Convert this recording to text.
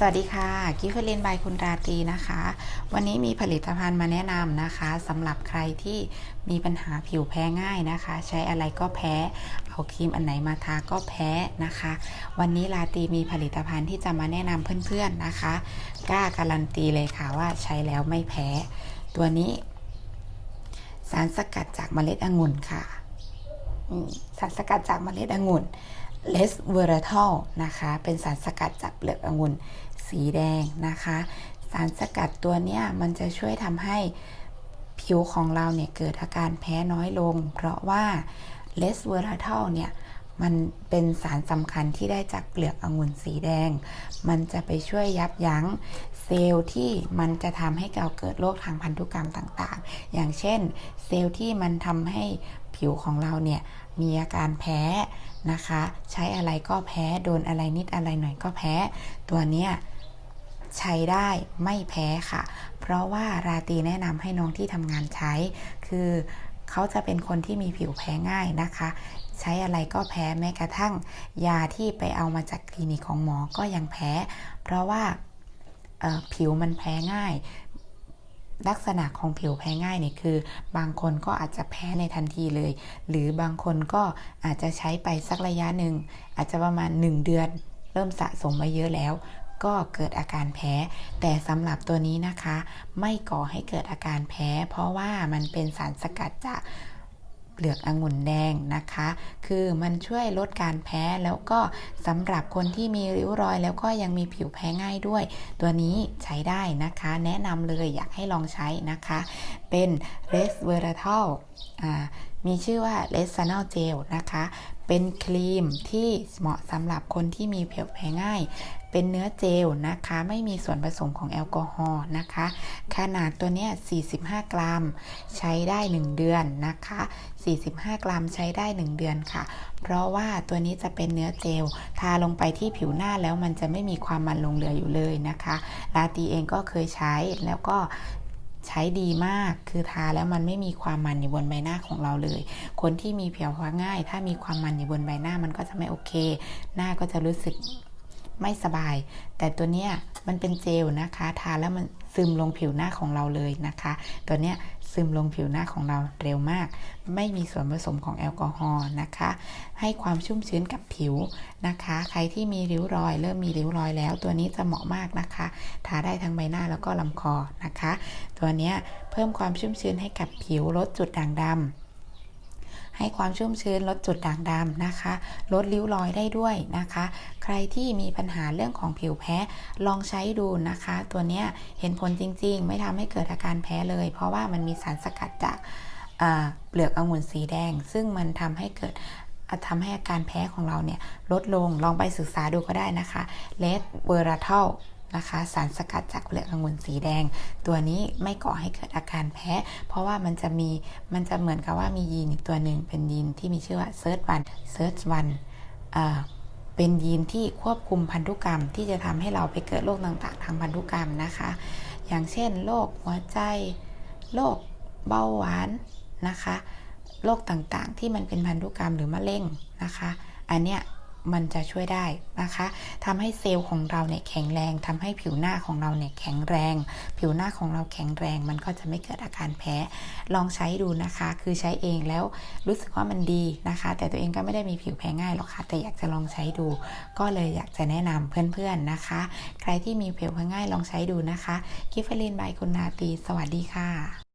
สวัสดีค่ะกิฟเฟอรินบายคุณราตรีนะคะ วันนี้มีผลิตภัณฑ์มาแนะนำนะคะสำหรับใครที่มีปัญหาผิวแพ้ง่ายนะคะ ใช้อะไรก็แพ้ เอาครีมอันไหนมาทาก็แพ้นะคะ วันนี้ราตรีมีผลิตภัณฑ์ที่จะมาแนะนำเพื่อนๆนะคะ กล้าการันตีเลยค่ะว่าใช้แล้วไม่แพ้ ตัวนี้ สารสกัดจากเมล็ดองุ่นค่ะสารสกัดจากเมล็ดองุ่น เลสเวอร์ทัลนะคะ เป็นสารสกัดจากเปลือกองุ่นสีแดงนะคะ สารสกัดตัวเนี้ยมันจะช่วยทำให้ผิวของเราเนี่ยเกิดอาการแพ้น้อยลง เพราะว่าเลสเวอร์ทัลเนี่ยมันเป็นสารสำคัญที่ได้จากเปลือกองุ่นสีแดง มันจะไปช่วยยับยั้ง เซลล์ที่มันจะทำให้เราเกิดโรคทางพันธุกรรมต่างๆ อย่างเช่น เซลล์ที่มันทำให้ผิวของเราเนี่ยมีอาการแพ้นะคะ ใช้อะไรก็แพ้โดนอะไรนิดอะไรหน่อยก็แพ้ ตัวเนี้ยใช้ได้ไม่แพ้ค่ะ เพราะว่าราตีแนะนำให้น้องที่ทำงานใช้ คือเขาจะเป็นคนที่มีผิวแพ้ง่ายนะคะ ใช้อะไรก็แพ้แม้กระทั่ง ยาที่ไปเอามาจากคลินิกของหมอก็ยังแพ้ เพราะว่า ผิวมันแพ้ง่าย ลักษณะของผิวแพ้ง่ายเนี่ยคือ บางคนก็อาจจะแพ้ในทันทีเลย หรือบางคนก็อาจจะใช้ไปสักระยะหนึ่งอาจจะประมาณ 1 เดือน เริ่มสะสมมาเยอะแล้วก็เกิดอาการแพ้ แต่สำหรับตัวนี้นะคะ ไม่ก่อให้เกิดอาการแพ้ เพราะว่ามันเป็นสารสกัดจาก เปลือกองุ่นแดงนะคะ คือมันช่วยลดการแพ้แล้วก็สำหรับคนที่มีริ้วรอยแล้วก็ยังมีผิวแพ้ง่ายด้วย ตัวนี้ใช้ได้นะคะ แนะนำเลยอยากให้ลองใช้นะคะ เป็น r e s v e r a t a l อ่ามีชื่อว่า r e s a n a l Gel นะคะ เป็นครีมที่เหมาะสำหรับคนที่มีผิวแพ้ง่าย เป็นเนื้อเจลนะคะ ไม่มีส่วนผสมของแอลกอฮอล์นะคะ ขนาดตัวเนี้ย 45 กรัม ใช้ได้ 1 เดือนนะคะ 45 กรัมใช้ได้ 1 เดือนค่ะ เพราะว่าตัวนี้จะเป็นเนื้อเจล ทาลงไปที่ผิวหน้าแล้วมันจะไม่มีความมันลงเหลืออยู่เลยนะคะ ลาตีเองก็เคยใช้แล้วก็ใช้ดีมาก คือทาแล้วมันไม่มีความมันอยู่บนใบหน้าของเราเลย คนที่มีผิวแพ้ง่าย ถ้ามีความมันอยู่บนใบหน้ามันก็จะไม่โอเค หน้าก็จะรู้สึก ไม่สบาย แต่ตัวเนี้ยมันเป็นเจลนะคะ ทาแล้วมันซึมลงผิวหน้าของเราเลยนะคะ ตัวเนี้ยซึมลงผิวหน้าของเราเร็วมาก ไม่มีส่วนผสมของแอลกอฮอล์นะคะ ให้ความชุ่มชื้นกับผิวนะคะ ใครที่มีริ้วรอย เริ่มมีริ้วรอยแล้ว ตัวนี้จะเหมาะมากนะคะ ทาได้ทั้งใบหน้าแล้วก็ลำคอนะคะ ตัวเนี้ยเพิ่มความชุ่มชื้นให้กับผิวลดจุดด่างดำ ให้ความชุ่มชื้นลดจุดด่างดำนะคะ ลดริ้วรอยได้ด้วยนะคะ ใครที่มีปัญหาเรื่องของผิวแพ้ลองใช้ดูนะคะ ตัวเนี้ยเห็นผลจริง ๆ ไม่ทำให้เกิดอาการแพ้เลย เพราะว่ามันมีสารสกัดจากเปลือกองุ่นสีแดง ซึ่งมันทำให้เกิดอะทำให้อาการแพ้ของเราเนี่ยลดลงลองไปศึกษาดูก็ได้นะคะเลดเวอร์ทัล นะคะ สารสกัดจากเปลือกองุ่นสีแดง ตัวนี้ไม่ก่อให้เกิดอาการแพ้ เพราะว่ามันจะมีมันจะเหมือนกับว่ามียีนอีกตัวหนึ่งเป็นยีนที่มีชื่อว่า Search One Search One อ่าเป็นยีนที่ควบคุมพันธุกรรม ที่จะทำให้เราไปเกิดโรคต่างๆ ทางพันธุกรรมนะคะ อย่างเช่นโรคหัวใจโรคเบาหวานนะคะโรคต่างๆ ที่มันเป็นพันธุกรรมหรือมะเร็งนะคะ อันเนี้ย มันจะช่วยได้นะคะทำให้เซลล์ของเราเนี่ยแข็งแรงทำให้ผิวหน้าของเราเนี่ยแข็งแรง ผิวหน้าของเราแข็งแรง มันก็จะไม่เกิดอาการแพ้ ลองใช้ดูนะคะ คือใช้เองแล้วรู้สึกว่ามันดีนะคะ แต่ตัวเองก็ไม่ได้มีผิวแพ้ง่ายหรอกค่ะ แต่อยากจะลองใช้ดู ก็เลยอยากจะแนะนำเพื่อนๆนะคะ ใครที่มีผิวแพ้ง่ายลองใช้ดูนะคะ กิฟเฟอรินบายคุณนาตี สวัสดีค่ะ